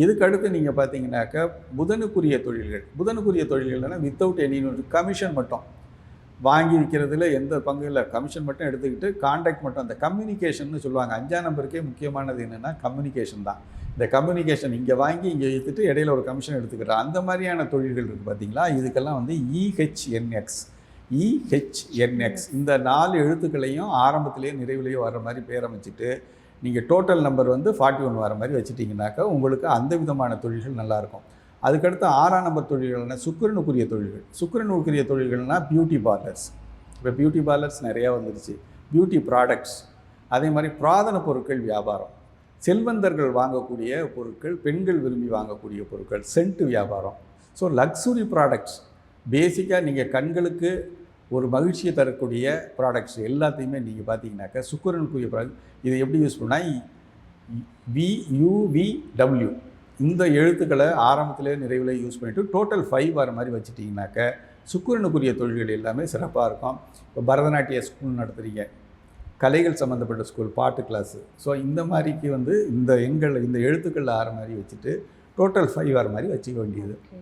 இதுக்கடுத்து நீங்கள் பார்த்தீங்கன்னாக்கா புதனுக்குரிய தொழில்கள். புதனுக்குரிய தொழில்கள்னா வித்தவுட் எனி கமிஷன் மட்டும். வாங்கி விற்கிறதுல எந்த பங்கு இல்லை. கமிஷன் மட்டும் எடுத்துக்கிட்டு கான்டாக்ட் மட்டும். அந்த கம்யூனிகேஷன் சொல்லுவாங்க. அஞ்சாம் நம்பருக்கே முக்கியமானது என்னென்னா கம்யூனிகேஷன் தான். இந்த கம்யூனிகேஷன் இங்கே வாங்கி இங்கே விற்றுட்டு இடையில ஒரு கமிஷன் எடுத்துக்கிற அந்த மாதிரியான தொழில்கள் இருக்குது பார்த்தீங்களா? இதுக்கெல்லாம் வந்து இஹெச்என்எக்ஸ் இஹெச்என்எக்ஸ் இந்த நாலு எழுத்துக்களையும் ஆரம்பத்திலேயே நிறைவிலேயே வர மாதிரி பேர் அமைச்சிட்டு நீங்கள் டோட்டல் நம்பர் வந்து ஃபார்ட்டி ஒன் வர மாதிரி வச்சுட்டிங்கனாக்கா உங்களுக்கு அந்த விதமான தொழில்கள் நல்லாயிருக்கும். அதுக்கடுத்து ஆறாம் நம்பர் தொழில்கள்னா சுக்கரனுக்குரிய தொழில்கள். சுக்கரனுக்குரிய தொழில்கள்னால் பியூட்டி பார்லர்ஸ் இப்போ பியூட்டி பார்லர்ஸ் நிறையா வந்துருச்சு. பியூட்டி ப்ராடக்ட்ஸ் அதே மாதிரி புராதன பொருட்கள் வியாபாரம். செல்வந்தர்கள் வாங்கக்கூடிய பொருட்கள் பெண்கள் விரும்பி வாங்கக்கூடிய பொருட்கள் சென்ட் வியாபாரம். ஸோ லக்ஸுரி ப்ராடக்ட்ஸ் பேசிக்காக நீங்கள் கண்களுக்கு ஒரு மகிழ்ச்சியை தரக்கூடிய ப்ராடக்ட்ஸ் எல்லாத்தையுமே நீங்கள் பார்த்தீங்கன்னாக்கா சுக்கிரனுக்குரிய ப்ராடக்ட் இதை எப்படி யூஸ் பண்ணால் வியூவிடபிள்யூ இந்த எழுத்துக்களை ஆரம்பத்திலே நிறைவில் யூஸ் பண்ணிவிட்டு டோட்டல் ஃபைவ் வர மாதிரி வச்சுட்டிங்கனாக்க சுக்கிரனுக்குரிய தொழில்கள் எல்லாமே சிறப்பாக இருக்கும். இப்போ பரதநாட்டிய ஸ்கூல் நடத்துகிறீங்க கலைகள் சம்மந்தப்பட்ட ஸ்கூல் பாட்டு கிளாஸு ஸோ இந்த மாதிரிக்கு வந்து இந்த எண்கள் இந்த எழுத்துக்களில் ஆற மாதிரி வச்சுட்டு டோட்டல் ஃபைவ் வர மாதிரி வச்சுக்க வேண்டியது.